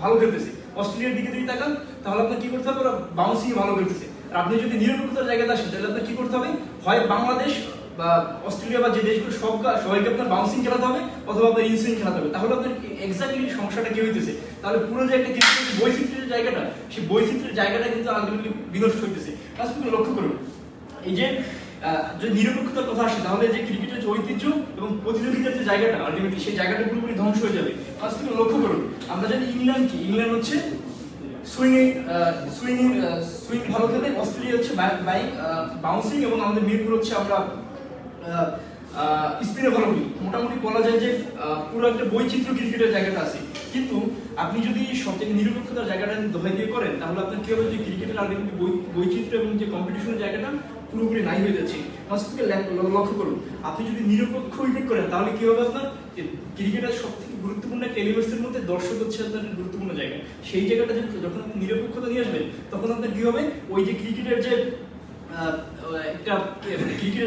ভালো খেলতেছে। অস্ট্রেলিয়ার দিকে যদি তাকান, তাহলে আপনার কি করতে হবে? ওরা বাউন্সিং ভালো খেলতেছে। আর আপনি যদি নিরপেক্ষতার জায়গাতে আসেন, তাহলে আপনার কি করতে হবে? হয় বাংলাদেশ বা অস্ট্রেলিয়া বা যে দেশগুলো, সব সবাইকে আপনার বাউন্সিং খেলাতে হবে অথবা আপনার ইনসুইং খেলাতে হবে। তাহলে আপনার এক্স্যাক্টলি সমস্যাটা কি হইতেছে? তাহলে পুরো যে একটা বৈচিত্র্যের জায়গাটা, সেই বৈচিত্র্যের জায়গাটা কিন্তু আলটিমেটলি বিনষ্ট হইতেছে। লক্ষ্য করুন। এই যে যদি নিরপেক্ষতার কথা আসে, তাহলে যে ক্রিকেটের যে ঐতিহ্য এবং প্রতিযোগিতার যে জায়গাটা আলটিমেটলি সেই জায়গাটা পুরোপুরি ধ্বংস হয়ে যাবে। কাজ কিন্তু লক্ষ্য করুন। আমরা জানি ইংল্যান্ড কি? ইংল্যান্ড হচ্ছে সুইং সুইং সুইং ভালো খেলে অস্ট্রেলিয়া হচ্ছে বাইং বাউন্সিং এবং আমাদের মিরপুর হচ্ছে আমরা স্পিনে ভালো করি মোটামুটি বলা যায় যে পুরো একটা বৈচিত্র্য ক্রিকেটের জায়গাটা আছে। কিন্তু আপনি যদি সব থেকে নিরপেক্ষতার জায়গাটা দোহাই দিয়ে করেন, তাহলে আপনার কি হবে? যে ক্রিকেটের আলটিমেটলি বৈচিত্র্য এবং যে কম্পিটিশনের জায়গাটা পুরোপুরি নাই হয়ে যাচ্ছে। লক্ষ্য করুন। আপনি যদি নিরপেক্ষ উইকেট করেন, তাহলে কি হবে আপনার? যে ক্রিকেটের সব থেকে গুরুত্বপূর্ণ একটা মধ্যে দর্শক হচ্ছে আপনার গুরুত্বপূর্ণ জায়গা। সেই জায়গাটা যখন আপনি নিরপেক্ষতা নিয়ে আসবেন, তখন আপনার কি হবে? ওই যে ক্রিকেটের যে একটা ক্রিকেটের